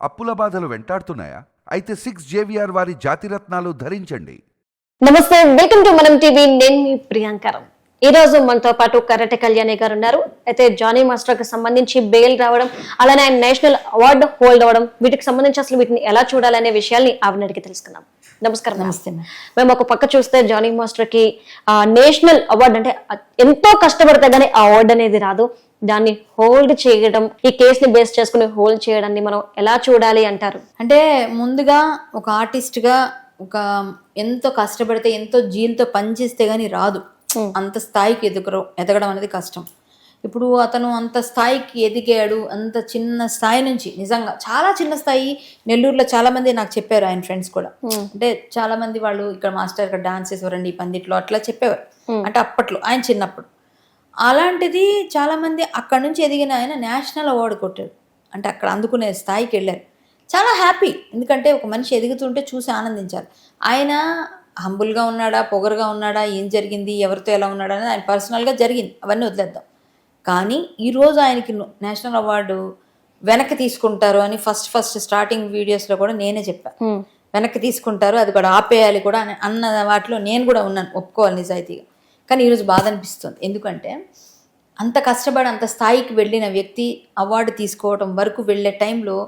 అప్పుల బాధలు వెంటాడుతున్నాయా? అయితే సిక్స్ జేవిఆర్ వారి జాతిరత్నాలు ధరించండి. నమస్తే వెల్కమ్ టు మనం టీవీ నేను మీ ప్రియాంకరం ఈ రోజు మనతో పాటు కరాటే కళ్యాణి గారు ఉన్నారు అయితే జానీ మాస్టర్కి సంబంధించి బెయిల్ రావడం అలానే ఆయన నేషనల్ అవార్డు హోల్డ్ అవ్వడం వీటికి సంబంధించి అసలు వీటిని ఎలా చూడాలనే విషయాల్ని ఆవిడ అడిగి తెలుసుకుందాం. నమస్కారం నమస్తే మేము ఒక పక్క చూస్తే జానీ మాస్టర్కి నేషనల్ అవార్డు అంటే ఎంతో కష్టపడితే గానీ ఆ అవార్డు అనేది రాదు. దాన్ని హోల్డ్ చేయడం ఈ కేసుని బేస్ చేసుకుని హోల్డ్ చేయడాన్ని మనం ఎలా చూడాలి అంటారు? అంటే ముందుగా ఒక ఆర్టిస్ట్గా ఒక ఎంతో కష్టపడితే ఎంతో జీలతో పనిచేస్తే గానీ రాదు. అంత స్థాయికి ఎదుగడం ఎదగడం అనేది కష్టం. ఇప్పుడు అతను అంత స్థాయికి ఎదిగాడు అంత చిన్న స్థాయి నుంచి. నిజంగా చాలా చిన్న స్థాయి. నెల్లూరులో చాలా మంది నాకు చెప్పారు ఆయన ఫ్రెండ్స్ కూడా. అంటే చాలా మంది వాళ్ళు ఇక్కడ మాస్టర్ ఇక్కడ డాన్స్ చేసేవారండి ఈ పందిట్లో అట్లా చెప్పేవారు. అంటే అప్పట్లో ఆయన చిన్నప్పుడు. అలాంటిది చాలా మంది అక్కడ నుంచి ఎదిగిన ఆయన నేషనల్ అవార్డు కొట్టాడు. అంటే అక్కడ అందుకునే స్థాయికి వెళ్ళారు. చాలా హ్యాపీ. ఎందుకంటే ఒక మనిషి ఎదుగుతుంటే చూసి ఆనందించాలి. ఆయన హంబుల్గా ఉన్నాడా పొగరుగా ఉన్నాడా ఏం జరిగింది ఎవరితో ఎలా ఉన్నాడా అనేది ఆయన పర్సనల్గా జరిగింది. అవన్నీ వదిలేద్దాం. కానీ ఈరోజు ఆయనకి నేషనల్ అవార్డు వెనక్కి తీసుకుంటారు అని ఫస్ట్ ఫస్ట్ స్టార్టింగ్ వీడియోస్లో కూడా నేనే చెప్పాను వెనక్కి తీసుకుంటారు అది కూడా ఆపేయాలి కూడా అని అన్న వాటిలో నేను కూడా ఉన్నాను ఒప్పుకోవాలి నిజాయితీగా. కానీ ఈరోజు బాధ అనిపిస్తుంది. ఎందుకంటే అంత కష్టపడి అంత స్థాయికి వెళ్ళిన వ్యక్తి అవార్డు తీసుకోవడం వరకు వెళ్ళే టైంలో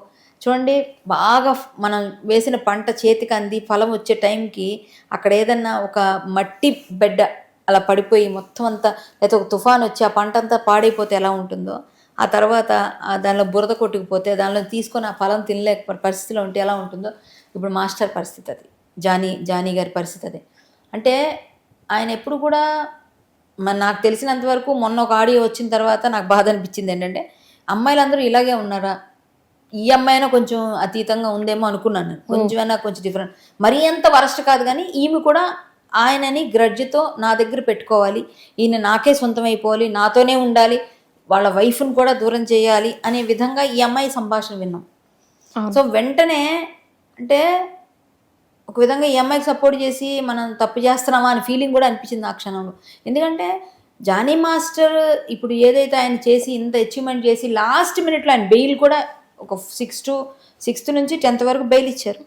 చూడండి బాగా మనం వేసిన పంట చేతికి అంది ఫలం వచ్చే టైంకి అక్కడ ఏదన్నా ఒక మట్టి బెడ్డ అలా పడిపోయి మొత్తం అంతా లేకపోతే ఒక తుఫాన్ వచ్చి ఆ పంట అంతా పాడైపోతే ఎలా ఉంటుందో ఆ తర్వాత దానిలో బురద కొట్టుకుపోతే దానిలో తీసుకొని ఆ ఫలం తినలేక పరిస్థితిలో ఉంటే ఎలా ఉంటుందో ఇప్పుడు మాస్టర్ పరిస్థితి అది. జానీ జానీ గారి పరిస్థితి అది. అంటే ఆయన ఎప్పుడు కూడా నాకు తెలిసినంత వరకు మొన్న ఒక ఆడియో వచ్చిన తర్వాత నాకు బాధ అనిపించింది ఏంటంటే అమ్మాయిలందరూ ఇలాగే ఉన్నారా? ఈ అమ్మాయినా కొంచెం అతీతంగా ఉందేమో అనుకున్నాను నేను. కొంచెమైనా కొంచెం డిఫరెంట్. మరీ అంత వరస్ట్ కాదు కానీ ఈమె కూడా ఆయనని గ్రడ్జ్తో నా దగ్గర పెట్టుకోవాలి. ఈయన నాకే సొంతం అయిపోవాలి నాతోనే ఉండాలి వాళ్ళ వైఫ్ని కూడా దూరం చేయాలి అనే విధంగా ఈ అమ్మాయి సంభాషణ విన్నాం. సో వెంటనే అంటే ఒక విధంగా ఈ అమ్మాయికి సపోర్ట్ చేసి మనం తప్పు చేస్తున్నామా అని ఫీలింగ్ కూడా అనిపించింది ఆ క్షణంలో. ఎందుకంటే జానీ మాస్టర్ ఇప్పుడు ఏదైతే ఆయన చేసి ఇంత అచీవ్మెంట్ చేసి లాస్ట్ మినిట్లో ఆయన బెయిల్ కూడా ఒక సిక్స్ టు సిక్స్త్ నుంచి టెన్త్ వరకు బెయిల్ ఇచ్చారు.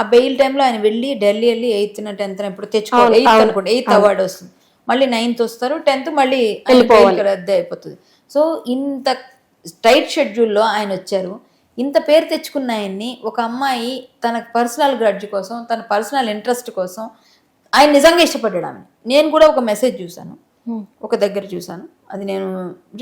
ఆ బెయిల్ టైంలో ఆయన వెళ్ళి ఢిల్లీ వెళ్ళి ఎయిత్ టెన్త్ ఇప్పుడు తెచ్చుకోవాలి ఎయిత్ అనుకోండి ఎయిత్ అవార్డు వస్తుంది. మళ్ళీ నైన్త్ వస్తారు టెన్త్ మళ్ళీ రద్దు అయిపోతుంది. సో ఇంత టైట్ షెడ్యూల్లో ఆయన వచ్చారు. ఇంత పేరు తెచ్చుకున్న ఆయన్ని ఒక అమ్మాయి తన పర్సనల్ గ్రడ్జ్ కోసం తన పర్సనల్ ఇంట్రెస్ట్ కోసం ఆయన నిజంగా ఇష్టపడ్డాడు ఆమె. నేను కూడా ఒక మెసేజ్ చూశాను. ఒక దగ్గర చూశాను. అది నేను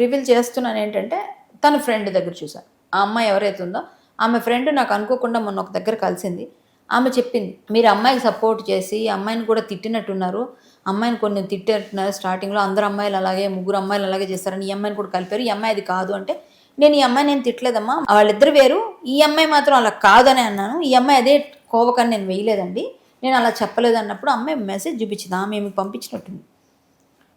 రివీల్ చేస్తున్నాను ఏంటంటే తన ఫ్రెండ్ దగ్గర చూశాను. ఆ అమ్మాయి ఎవరైతే ఉందో ఆమె ఫ్రెండ్ నాకు అనుకోకుండా మొన్న ఒక దగ్గర కలిసింది. ఆమె చెప్పింది మీరు అమ్మాయికి సపోర్ట్ చేసి అమ్మాయిని కూడా తిట్టినట్టున్నారు. అమ్మాయిని కొన్ని తిట్టినట్టున్నారు స్టార్టింగ్లో. అందరు అమ్మాయిలు అలాగే ముగ్గురు అమ్మాయిలు అలాగే చేస్తారని ఈ అమ్మాయిని కూడా కలిపారు. ఈ అమ్మాయి అది కాదు అంటే నేను ఈ అమ్మాయి నేను తిట్టలేదమ్మా. వాళ్ళిద్దరు వేరు. ఈ అమ్మాయి మాత్రం అలా కాదని అన్నాను. ఈ అమ్మాయి అదే కోవకని నేను వేయలేదండి. నేను అలా చెప్పలేదు అన్నప్పుడు అమ్మాయి మెసేజ్ చూపించింది. ఆమె మీకు పంపించినట్టుంది.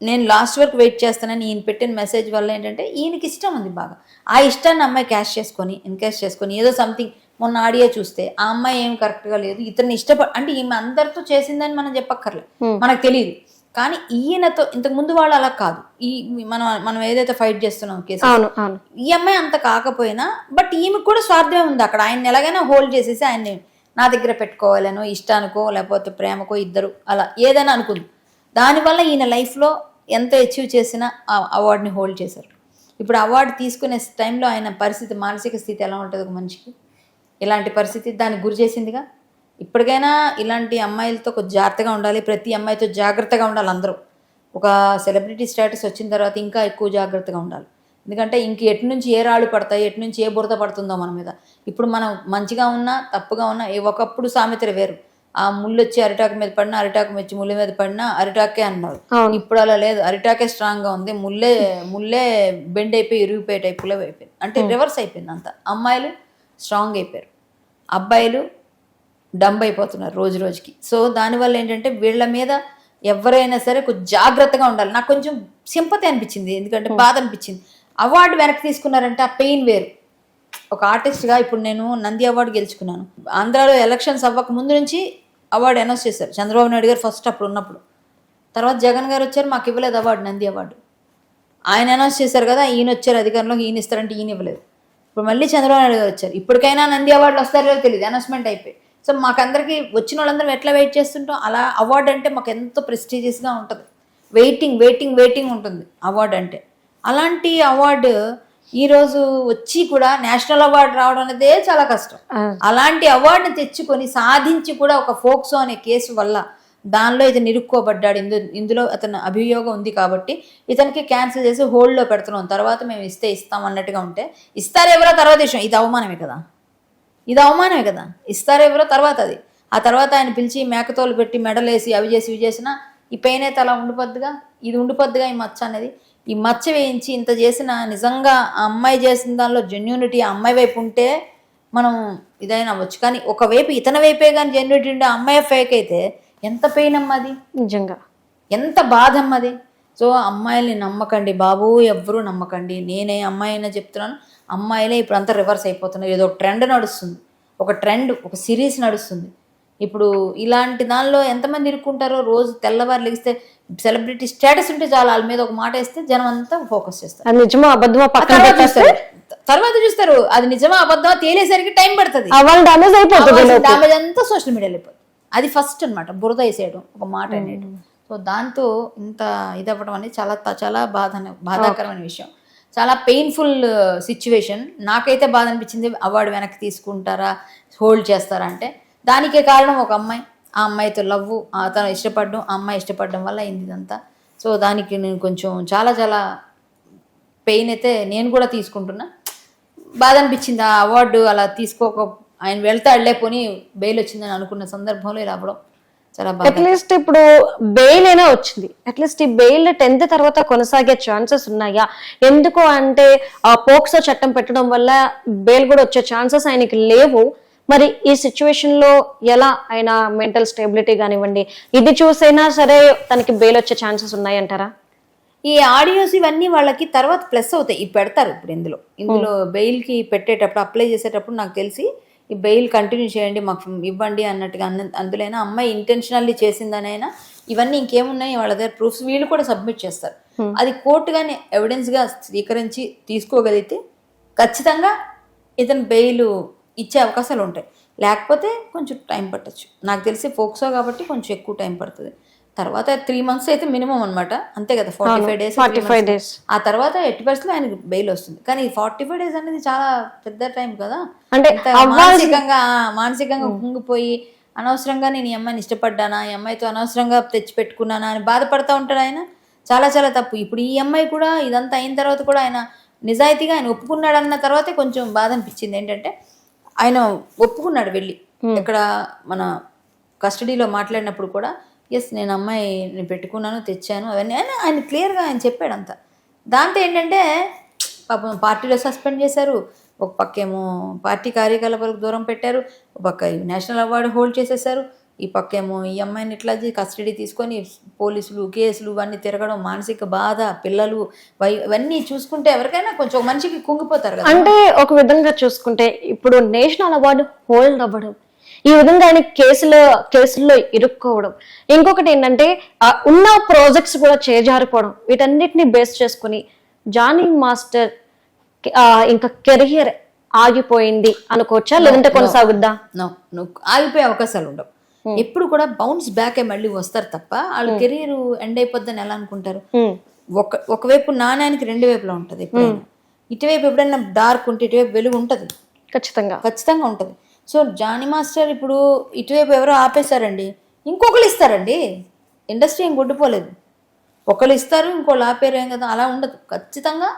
నేను లాస్ట్ వరకు వెయిట్ చేస్తానని ఈయన పెట్టిన మెసేజ్ వల్ల ఏంటంటే ఈయనకి ఇష్టం ఉంది బాగా. ఆ ఇష్టాన్ని అమ్మాయి క్యాష్ చేసుకొని ఎన్కాష్ చేసుకొని ఏదో సంథింగ్ మొన్న ఆడియో చూస్తే ఆ అమ్మాయి ఏం కరెక్ట్గా లేదు ఇతన్ని ఇష్టపడ అంటే ఈమె అందరితో చేసిందని మనం చెప్పక్కర్లేదు మనకు తెలియదు కానీ ఈయనతో ఇంతకు ముందు వాళ్ళు అలా కాదు. ఈ మనం మనం ఏదైతే ఫైట్ చేస్తున్నాం కేసు ఈ అమ్మాయి అంత కాకపోయినా బట్ ఈమెకు కూడా స్వార్థమే ఉంది అక్కడ. ఆయన ఎలాగైనా హోల్డ్ చేసేసి ఆయన్ని నా దగ్గర పెట్టుకోవాలనో ఇష్టానికో లేకపోతే ప్రేమకో ఇద్దరు అలా ఏదైనా అనుకుంది. దానివల్ల ఈయన లైఫ్లో ఎంత అచీవ్ చేసినా ఆ అవార్డుని హోల్డ్ చేశారు. ఇప్పుడు అవార్డు తీసుకునే టైంలో ఆయన పరిస్థితి మానసిక స్థితి ఎలా ఉంటుంది ఒక మనిషికి? ఇలాంటి పరిస్థితి దానికి గురి చేసిందిగా? ఇప్పటికైనా ఇలాంటి అమ్మాయిలతో కొంచెం జాగ్రత్తగా ఉండాలి ప్రతి అమ్మాయితో జాగ్రత్తగా ఉండాలి అందరూ. ఒక సెలబ్రిటీ స్టేటస్ వచ్చిన తర్వాత ఇంకా ఎక్కువ జాగ్రత్తగా ఉండాలి. ఎందుకంటే ఇంక ఎటు నుంచి ఏ రాళ్ళు పడతాయి ఎటు నుంచి ఏ బురద పడుతుందో మన మీద. ఇప్పుడు మనం మంచిగా ఉన్నా తప్పుగా ఉన్నా ఒకప్పుడు సామెతలు వేరు. ఆ ముళ్ళు వచ్చి అరిటాకు మీద పడినా అరిటాకు వచ్చి ముళ్ళ మీద పడినా అరిటాకే అన్నారు. ఇప్పుడు అలా లేదు. అరిటాకే స్ట్రాంగ్గా ఉంది. ముల్లే ముల్లే బెండ్ అయిపోయి ఇరిగిపోయే టైపులో అయిపోయింది. అంటే రివర్స్ అయిపోయింది అంత. అమ్మాయిలు స్ట్రాంగ్ అయిపోయారు. అబ్బాయిలు డంబ్ అయిపోతున్నారు రోజు రోజుకి. సో దానివల్ల ఏంటంటే వీళ్ళ మీద ఎవరైనా సరే కొంచెం జాగ్రత్తగా ఉండాలి. నాకు కొంచెం సింపతి అనిపించింది. ఎందుకంటే బాధ అనిపించింది. అవార్డు వెనక్కి తీసుకున్నారంటే ఆ పెయిన్ వేరు. ఒక ఆర్టిస్ట్గా ఇప్పుడు నేను నంది అవార్డు గెలుచుకున్నాను. ఆంధ్రాలో ఎలక్షన్స్ అవ్వక ముందు నుంచి అవార్డు అనౌన్స్ చేశారు. చంద్రబాబు నాయుడు గారు ఫస్ట్ అప్పుడు ఉన్నప్పుడు. తర్వాత జగన్ గారు వచ్చారు మాకు ఇవ్వలేదు అవార్డు నంది అవార్డు. ఆయన అనౌన్స్ చేశారు కదా ఈయన వచ్చారు అధికారంలోకి ఈయన ఇస్తారంటే ఈయన ఇవ్వలేదు. ఇప్పుడు మళ్ళీ చంద్రబాబు నాయుడు గారు వచ్చారు. ఇప్పటికైనా నంది అవార్డులు వస్తారో తెలియదు అనౌన్స్మెంట్ అయిపోయి సో మాకందరికీ వచ్చిన వాళ్ళందరం ఎట్లా వెయిట్ చేస్తుంటాం? అలా అవార్డు అంటే మాకు ఎంతో ప్రెస్టీజియస్గా ఉంటుంది. వెయిటింగ్ వెయిటింగ్ వెయిటింగ్ ఉంటుంది అవార్డు అంటే. అలాంటి అవార్డు ఈరోజు వచ్చి కూడా నేషనల్ అవార్డు రావడం అనేదే చాలా కష్టం. అలాంటి అవార్డుని తెచ్చుకొని సాధించి కూడా ఒక ఫోక్సో అనే కేసు వల్ల దానిలో ఇతను ఇరుక్కోబడ్డాడు ఇందు ఇందులో అతను అభియోగం ఉంది కాబట్టి ఇతనికి క్యాన్సిల్ చేసి హోల్డ్లో పెడుతున్నాం. తర్వాత మేము ఇస్తే ఇస్తాం అన్నట్టుగా ఉంటే ఇస్తారో ఎవరో తర్వాత విషయం. ఇది అవమానమే కదా. ఇది అవమానమే కదా. ఇస్తారో ఎవరో తర్వాత అది. ఆ తర్వాత ఆయన పిలిచి మేకతోలు పెట్టి మెడలేసి అవి చేసి ఇవి చేసినా ఈ పెయిన్ అయితే అలా ఉండిపోద్దిగా? ఇది ఉండిపోద్దిగా ఈ మచ్చ అనేది? ఈ మచ్చ వేయించి ఇంత చేసిన నిజంగా ఆ అమ్మాయి చేసిన దానిలో జెన్యూనిటీ ఆ అమ్మాయి వైపు ఉంటే మనం ఇదైనా అవ్వచ్చు. కానీ ఒకవైపు ఇతని వైపే కానీ జెన్యూనిటీ ఉండే అమ్మాయి ఫేక్ అయితే ఎంత పెయిన్ అమ్మా అది? నిజంగా. ఎంత బాధ అమ్మది సో అమ్మాయిల్ని నమ్మకండి బాబు ఎవ్వరూ నమ్మకండి. నేనే అమ్మాయి అయినా చెప్తున్నాను. అమ్మాయిలే ఇప్పుడు అంతా రివర్స్ అయిపోతున్నారు. ఏదో ట్రెండ్ నడుస్తుంది. ఒక ట్రెండ్ ఒక సిరీస్ నడుస్తుంది. ఇప్పుడు ఇలాంటి దానిలో ఎంతమంది ఇరుక్కుంటారో రోజు తెల్లవారు లెగిస్తే సెలబ్రిటీ స్టేటస్ ఉంటే చాలు వాళ్ళ మీద ఒక మాట వేస్తే జనం అంతా ఫోకస్ చేస్తారు. నిజమో? అబద్ధమో? పక్కన తర్వాత చూస్తారు. తర్వాత చూస్తారు. అది నిజమా? అబద్ధమా? తేలేసరికి టైం పడుతుంది. డామేజ్ అయిపోతుంది. డామేజ్ అంతా సోషల్ మీడియాలో అయిపోతుంది అది ఫస్ట్ అన్నమాట. బురద వేసేయడం ఒక మాట అనేది. సో దాంతో ఇంత ఇదవ్వడం అనేది చాలా చాలా బాధ బాధాకరమైన విషయం. చాలా పెయిన్ఫుల్ సిచ్యువేషన్ నాకైతే బాధ అనిపించింది. అవార్డు వెనక్కి తీసుకుంటారా? హోల్డ్ చేస్తారా అంటే దానికే కారణం ఒక అమ్మాయి. ఆ అమ్మాయితో లవ్ తను ఇష్టపడడం ఆ అమ్మాయి ఇష్టపడడం వల్ల అయింది ఇదంతా. సో దానికి నేను కొంచెం చాలా చాలా పెయిన్ అయితే నేను కూడా తీసుకుంటున్నా. బాధ అనిపించింది. ఆ అవార్డు అలా తీసుకోక ఆయన వెళ్తాడులే పోని బెయిల్ వచ్చిందని అనుకున్న సందర్భంలో ఇలా అవ్వడం చాలా బాధ. అట్లీస్ట్ ఇప్పుడు బెయిల్ అయినా వచ్చింది. అట్లీస్ట్ ఈ బెయిల్ టెన్త్ తర్వాత కొనసాగే ఛాన్సెస్ ఉన్నాయా? ఎందుకు అంటే ఆ పోక్సో చట్టం పెట్టడం వల్ల బెయిల్ కూడా వచ్చే ఛాన్సెస్ ఆయనకి లేవు. మరి ఈ సిచ్యువేషన్లో ఎలా ఆయన మెంటల్ స్టెబిలిటీ కానివ్వండి ఇది చూసైనా సరే తనకి బెయిల్ వచ్చే ఛాన్సెస్ ఉన్నాయంటారా? ఈ ఆడియోస్ ఇవన్నీ వాళ్ళకి తర్వాత ప్లస్ అవుతాయి. ఇవి పెడతారు ఇప్పుడు ఇందులో. ఇందులో బెయిల్కి పెట్టేటప్పుడు అప్లై చేసేటప్పుడు నాకు తెలిసి ఈ బెయిల్ కంటిన్యూ చేయండి మాకు ఇవ్వండి అన్నట్టుగా అన్న అందులోనే అమ్మాయి ఇంటెన్షనల్లీ చేసిందనైనా ఇవన్నీ ఇంకేమున్నాయి వాళ్ళ దగ్గర ప్రూఫ్స్ వీళ్ళు కూడా సబ్మిట్ చేస్తారు. అది కోర్టు కానీ ఎవిడెన్స్గా స్వీకరించి తీసుకోగలిగితే ఖచ్చితంగా ఇతను బెయిల్ ఇచ్చే అవకాశాలు ఉంటాయి. లేకపోతే కొంచెం టైం పట్టచ్చు. నాకు తెలిసి ఫోక్సో కాబట్టి కొంచెం ఎక్కువ టైం పడుతుంది. తర్వాత త్రీ మంత్స్ అయితే మినిమం అన్నమాట. అంతే కదా ఫార్టీ ఫైవ్ డేస్ 45 days. ఆ తర్వాత ఎట్టి పరిస్థితుల్లో ఆయనకు బెయిల్ వస్తుంది. కానీ ఫార్టీ ఫైవ్ డేస్ అనేది చాలా పెద్ద టైం కదా. అంటే మానసికంగా మానసికంగా కుంగిపోయి అనవసరంగా నేను ఈ అమ్మాయిని ఇష్టపడ్డానా ఈ అమ్మాయితో అనవసరంగా తెచ్చి పెట్టుకున్నానా అని బాధపడతా ఉంటాడు ఆయన. చాలా చాలా తప్పు. ఇప్పుడు ఈ అమ్మాయి కూడా ఇదంతా అయిన తర్వాత కూడా ఆయన నిజాయితీగా ఆయన ఒప్పుకున్నాడు అన్న తర్వాతే కొంచెం బాధ అనిపించింది. ఏంటంటే ఆయన ఒప్పుకున్నాడు వెళ్ళి. ఇక్కడ మన కస్టడీలో మాట్లాడినప్పుడు కూడా ఎస్ నేను అమ్మాయి నేను పెట్టుకున్నాను తెచ్చాను అవన్నీ. ఆయన ఆయన క్లియర్గా ఆయన చెప్పాడు అంతా దాంతో ఏంటంటే పాపం పార్టీలో సస్పెండ్ చేశారు. ఒక పక్కేమో పార్టీ కార్యకలాపాలకు దూరం పెట్టారు. ఒక పక్క నేషనల్ అవార్డు హోల్డ్ చేసేసారు. ఈ పక్కేమో ఈ అమ్మాయిని ఇట్లా కస్టడీ తీసుకొని పోలీసులు కేసులు ఇవన్నీ తిరగడం మానసిక బాధ పిల్లలు ఇవన్నీ చూసుకుంటే ఎవరికైనా కొంచెం ఒక మనిషికి కుంగిపోతారు కదా. అంటే ఒక విధంగా చూసుకుంటే ఇప్పుడు నేషనల్ అవార్డు హోల్డ్ అవ్వడం ఈ విధంగా ఆయన కేసులో కేసుల్లో ఇరుక్కోవడం. ఇంకొకటి ఏంటంటే ఉన్న ప్రాజెక్ట్స్ కూడా చేజారిపోవడం. వీటన్నిటిని బేస్ చేసుకుని జానీ మాస్టర్ ఇంకా కెరియర్ ఆగిపోయింది అనుకోవచ్చా? లేదంటే కొనసాగుద్దా? నో నువ్వు ఆగిపోయే అవకాశాలు ఉండవు. ఎప్పుడు కూడా బౌన్స్ బ్యాక్ మళ్ళీ వస్తారు తప్ప వాళ్ళ కెరీర్ ఎండ్ అయిపోద్దని ఎలా అనుకుంటారు? Hmm. ఒక ఒకవైపు నాణ్యానికి రెండు వైపులా ఉంటుంది ఎప్పుడైనా. ఇటువైపు ఎప్పుడైనా డార్క్ ఉంటే ఇటువైపు వెలుగు ఉంటుంది. ఖచ్చితంగా. ఖచ్చితంగా ఉంటుంది. సో జానీ మాస్టర్ ఇప్పుడు ఇటువైపు ఎవరో ఆపేశారండి ఇంకొకరు ఇస్తారండి. ఇండస్ట్రీ ఏం కొట్టుకోలేదు ఒకళ్ళు ఇస్తారు ఇంకోళ్ళు ఆపేరు ఏం కదా అలా ఉండదు. ఖచ్చితంగా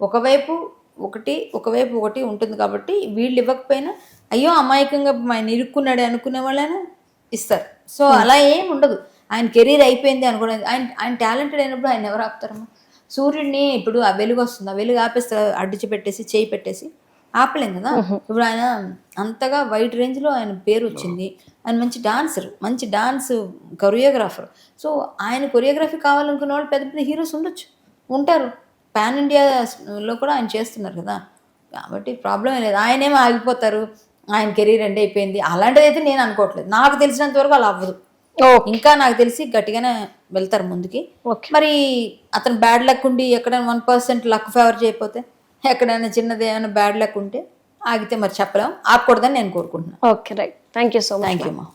ఒకవైపు ఒకటి ఒకవైపు ఒకటి ఉంటుంది కాబట్టి వీళ్ళు ఇవ్వకపోయినా అయ్యో అమాయకంగా ఆయన ఇరుక్కున్నాడే అనుకునే వాళ్ళైనా? ఇస్తారు. సో అలా ఏం ఉండదు. ఆయన కెరీర్ అయిపోయింది అనుకోలేదు ఆయన ఆయన టాలెంటెడ్ అయినప్పుడు ఆయన ఎవరు ఆపుతారమ్మా? సూర్యుడిని ఇప్పుడు ఆ వెలుగు వస్తుంది. ఆ వెలుగు ఆపేస్తారు అడ్డిచి పెట్టేసి చేయి పెట్టేసి ఆపలేం కదా? ఇప్పుడు ఆయన అంతగా వైడ్ రేంజ్లో ఆయన పేరు వచ్చింది. ఆయన మంచి డాన్సర్ మంచి డాన్స్ కొరియోగ్రాఫర్ సో ఆయన కొరియోగ్రఫీ కావాలనుకున్న వాళ్ళు పెద్ద పెద్ద హీరోస్ ఉండొచ్చు. ఉంటారు. పాన్ ఇండియాలో కూడా ఆయన చేస్తున్నారు కదా? కాబట్టి ప్రాబ్లం ఏం లేదు. ఆయనేమో ఆగిపోతారు. ఆయన కెరీర్ ఎండ్ అయిపోయింది. అలాంటిది అయితే నేను అనుకోవట్లేదు. నాకు తెలిసినంత వరకు అలా అవ్వదు. ఇంకా నాకు తెలిసి గట్టిగానే వెళ్తారు ముందుకి. ఓకే. మరి అతను బ్యాడ్ లక్ ఉండి ఎక్కడ వన్ పర్సెంట్ లక్ ఫేవర్ చేయకపోతే ఎక్కడైనా చిన్నది ఏమైనా బ్యాడ్ లక్ ఉంటే ఆగితే మరి చెప్పలేం. ఆగకూడదని నేను కోరుకుంటున్నాను. Okay right. Thank you so much thank you అమ్మా